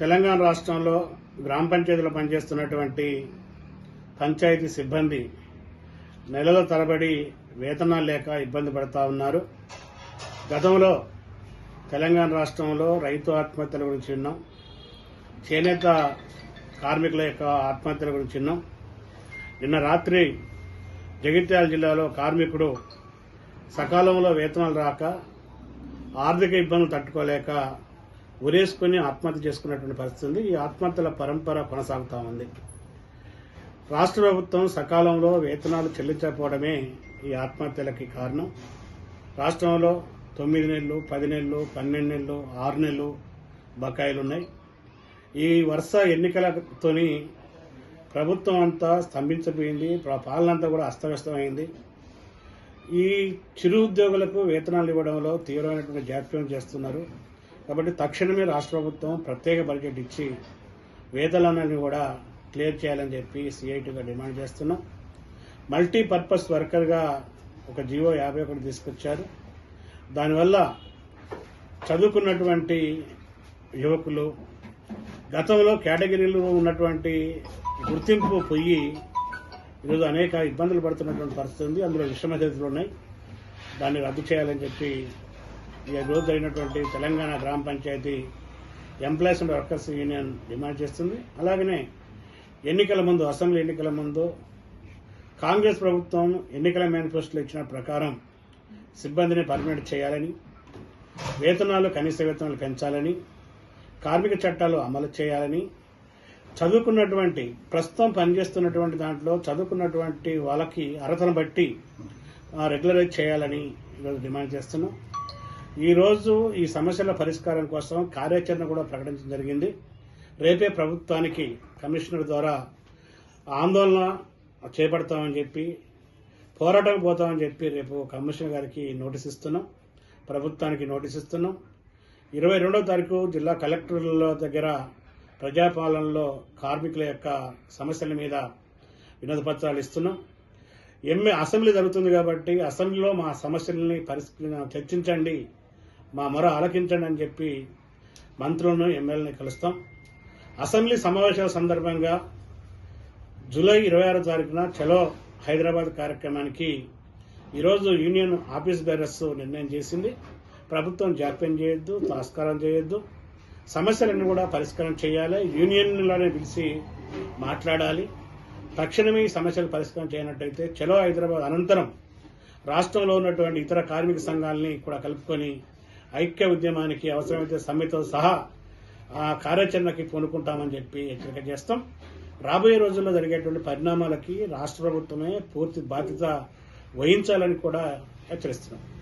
తెలంగాణ రాష్ట్రంలో గ్రామ పంచాయతీలో పనిచేస్తున్నటువంటి పంచాయతీ సిబ్బంది నెలల తరబడి వేతనాలు లేక ఇబ్బంది పడతా ఉన్నారు. గతంలో తెలంగాణ రాష్ట్రంలో రైతు ఆత్మహత్యల గురించి విన్నాం. చేనేత కార్మికుల యొక్క ఆత్మహత్యల గురించి విన్నాం. నిన్న రాత్రి జగిత్యాల జిల్లాలో కార్మికుడు సకాలంలో వేతనాలు రాక ఆర్థిక ఇబ్బందులు తట్టుకోలేక ఉరేసుకుని ఆత్మహత్య చేసుకున్నటువంటి పరిస్థితి ఉంది. ఈ ఆత్మహత్యల పరంపర కొనసాగుతా ఉంది. రాష్ట్ర ప్రభుత్వం సకాలంలో వేతనాలు చెల్లించకపోవడమే ఈ ఆత్మహత్యలకి కారణం. రాష్ట్రంలో తొమ్మిది నెలలు పది నెలలు పన్నెండు నెలలు ఆరు నెలలు బకాయిలు ఉన్నాయి ఈ వరుస ఎన్నికలతోని ప్రభుత్వం అంతా స్తంభించిపోయింది. పాలన అంతా కూడా అస్తవ్యస్తమైంది. ఈ చిరు ఉద్యోగులకు వేతనాలు ఇవ్వడంలో తీవ్రమైనటువంటి జాప్యం చేస్తున్నారు. కాబట్టి తక్షణమే రాష్ట్ర ప్రభుత్వం ప్రత్యేక బడ్జెట్ ఇచ్చి వేతనాలను కూడా క్లియర్ చేయాలని చెప్పి సిఐటిగా డిమాండ్ చేస్తున్నాం. మల్టీపర్పస్ వర్కర్గా ఒక జీవో యాభై ఒకటి తీసుకొచ్చారు. దానివల్ల చదువుకున్నటువంటి యువకులు గతంలో కేటగిరీలో ఉన్నటువంటి గుర్తింపు పొయ్యి ఈరోజు అనేక ఇబ్బందులు పడుతున్నటువంటి పరిస్థితి ఉంది. అందులో విషమతలు ఉన్నాయి. దాన్ని రద్దు చేయాలని చెప్పి ఈ రోజు అయినటువంటి తెలంగాణ గ్రామ panchayat employees and workers union demand చేస్తుంది. అలాగనే ఎన్నికల ముందు అసెంబ్లీ ఎన్నికల ముందు కాంగ్రెస్ ప్రభుత్వం ఎన్నికల మేనిఫెస్టోలో ఇచ్చిన ప్రకారం సిబ్బందిని పర్మినెంట్ చేయాలని వేతనాలు కనీస వేతనాలు పెంచాలని కార్మిక చట్టాలు అమలు చేయాలని చదువుకున్నటువంటి ప్రస్తుతం పనిచేస్తున్నటువంటి దాంట్లో చదువుకున్నటువంటి వాళ్ళకి అర్హతను బట్టి రెగ్యులరైజ్ చేయాలని ఈరోజు డిమాండ్ చేస్తున్నాం. ఈరోజు ఈ సమస్యల పరిష్కారం కోసం కార్యాచరణ కూడా ప్రకటించడం జరిగింది. రేపే ప్రభుత్వానికి కమిషనర్ ద్వారా ఆందోళన చేపడతామని చెప్పి పోరాటం పోతామని చెప్పి రేపు కమిషనర్ గారికి నోటీస్ ఇస్తున్నాం. ప్రభుత్వానికి నోటీస్ ఇస్తున్నాం. ఇరవై రెండవ తారీఖు జిల్లా కలెక్టర్ల దగ్గర ప్రజాపాలనలో కార్మికుల యొక్క సమస్యల మీద వినోద పత్రాలు ఇస్తున్నాం. ఎంఏ అసెంబ్లీ జరుగుతుంది కాబట్టి అసెంబ్లీలో మా సమస్యల్ని పరిస్థితి చర్చించండి. మా మొర ఆలకించండి అని చెప్పి మంత్రులను ఎమ్మెల్యేని కలుస్తాం. అసెంబ్లీ సమావేశాల సందర్భంగా జూలై ఇరవై ఆరో తారీఖున చలో హైదరాబాద్ కార్యక్రమానికి ఈరోజు యూనియన్ ఆఫీస్ బేరర్స్ నిర్ణయం చేసింది. ప్రభుత్వం జాప్యం చేయొద్దు తాస్కారం చేయొద్దు. సమస్యలన్నీ కూడా పరిష్కారం చేయాలి. యూనియన్లోనే పిలిచి మాట్లాడాలి. తక్షణమే ఈ సమస్యలు పరిష్కారం చేయనట్టయితే చలో హైదరాబాద్ అనంతరం రాష్ట్రంలో ఉన్నటువంటి ఇతర కార్మిక సంఘాలని కూడా కలుపుకొని ఐక్య ఉద్యమానికి అవసరమైతే సమ్మెతో సహా ఆ కార్యాచరణకి పూనుకుంటామని చెప్పి హెచ్చరిక చేస్తాం. రాబోయే రోజుల్లో జరిగేటువంటి పరిణామాలకి రాష్ట్ర ప్రభుత్వమే పూర్తి బాధ్యత వహించాలని కూడా హెచ్చరిస్తున్నాం.